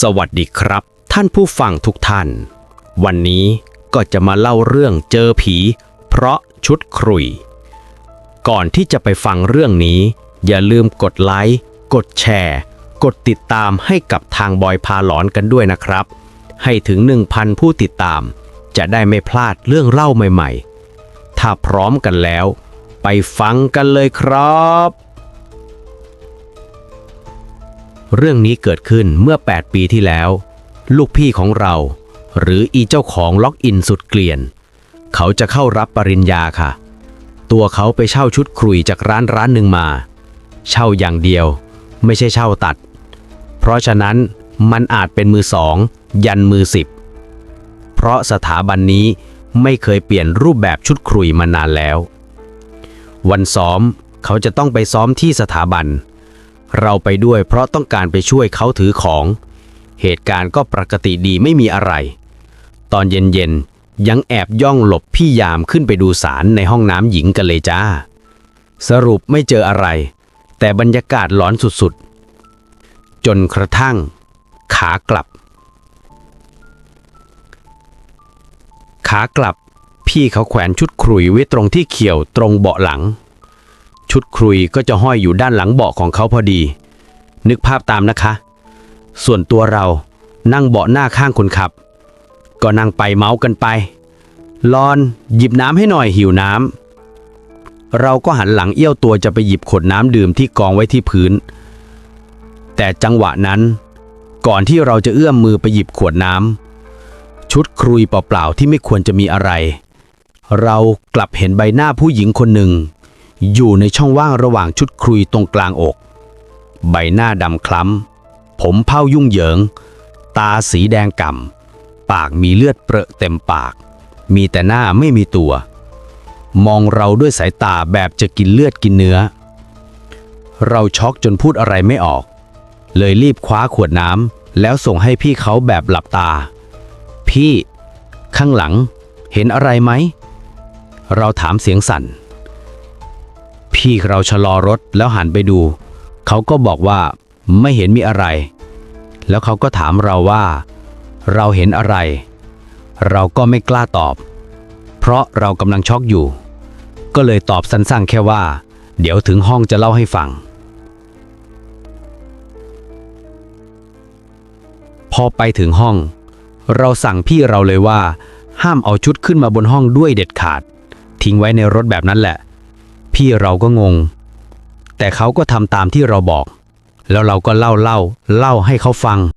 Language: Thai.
สวัสดีครับ ท่านผู้ฟังทุกท่าน วันนี้ก็จะมาเล่าเรื่องเจอผี เพราะชุดครุย ก่อนที่จะไปฟังเรื่องนี้ อย่าลืมกดไลค์กดแชร์ กดติดตามให้กับทางบอยพาหลอนกันด้วยนะครับ ให้ถึง 1,000 ผู้ติดตาม จะได้ไม่พลาดเรื่องเล่าใหม่ ๆ ถ้าพร้อมกันแล้ว ไปฟังกันเลยครับ เรื่องนี้เกิดขึ้นเมื่อ 8 ปีที่แล้ว ลูกพี่ของเรา หรืออีเจ้าของล็อกอินสุดเกลียน เขาจะเข้ารับปริญญาค่ะ ตัวเขาไปเช่าชุดครุยจากร้านร้านหนึ่งมา เช่าอย่างเดียว ไม่ใช่เช่าตัด เพราะฉะนั้นมันอาจเป็นมือสอง ยันมือสิบ เพราะสถาบันนี้ไม่เคยเปลี่ยนรูปแบบชุดครุยมานานแล้ว วันซ้อมเขาจะต้องไปซ้อมที่สถาบันเเราไปด้วยเพราะต้องการไปช่วยเขาถือของ เหตุการณ์ก็ปกติดีไม่มีอะไร ตอนเย็นๆ ยังแอบย่องหลบพี่ยามขึ้นไปดูสารในห้องน้ำหญิงกันเลยจ้า สรุปไม่เจออะไร แต่บรรยากาศหลอนสุดๆ จนกระทั่ง ขากลับ ขากลับ พี่เขาแขวนชุดครุยไว้ตรงที่เขียวตรงเบาะหลัง ชุดครุยก็จะห้อยอยู่ด้านหลังเบาะของเขาพอดี นึกภาพตามนะคะ ส่วนตัวเรานั่งเบาะหน้าข้างคนขับ ก็นั่งไปเมาส์กันไปรอนหยิบน้ำให้หน่อยหิวน้ำเราก็หันหลังเอี้ยวตัวจะไปหยิบขวดน้ำดื่มที่กองไว้ที่พื้น แต่จังหวะนั้น ก่อนที่เราจะเอื้อมมือไปหยิบขวดน้ำชุดครุยเปล่าๆที่ไม่ควรจะมีอะไร เรากลับเห็นใบหน้าผู้หญิงคนหนึ่ง อยู่ในช่องว่างระหว่างชุดครุยตรงกลางอก ใบหน้าดำคล้ำ ผมเผ้ายุ่งเหยิง ตาสีแดงก่ำ ปากมีเลือดเปรอะเต็มปาก มีแต่หน้าไม่มีตัว มองเราด้วยสายตาแบบจะกินเลือดกินเนื้อ เราช็อกจนพูดอะไรไม่ออก เลยรีบคว้าขวดน้ำแล้วส่งให้พี่เขาแบบหลับตา พี่ ข้างหลัง เห็นอะไรไหม เราถามเสียงสั่น พี่เราชะลอรถแล้วหันไปดู เขาก็บอกว่าไม่เห็นมีอะไร แล้วเขาก็ถามเราว่า เราเห็นอะไร เราก็ไม่กล้าตอบ เพราะเรากำลังช็อกอยู่ ก็เลยตอบสั้นๆแค่ว่า เดี๋ยวถึงห้องจะเล่าให้ฟัง พอไปถึงห้อง เราสั่งพี่เราเลยว่า ห้ามเอาชุดขึ้นมาบนห้องด้วยเด็ดขาด ทิ้งไว้ในรถแบบนั้นแหละ พี่เราก็งง แต่เขาก็ทำตามที่เราบอก แล้วเราก็เล่าเล่าเล่าให้เขาฟัง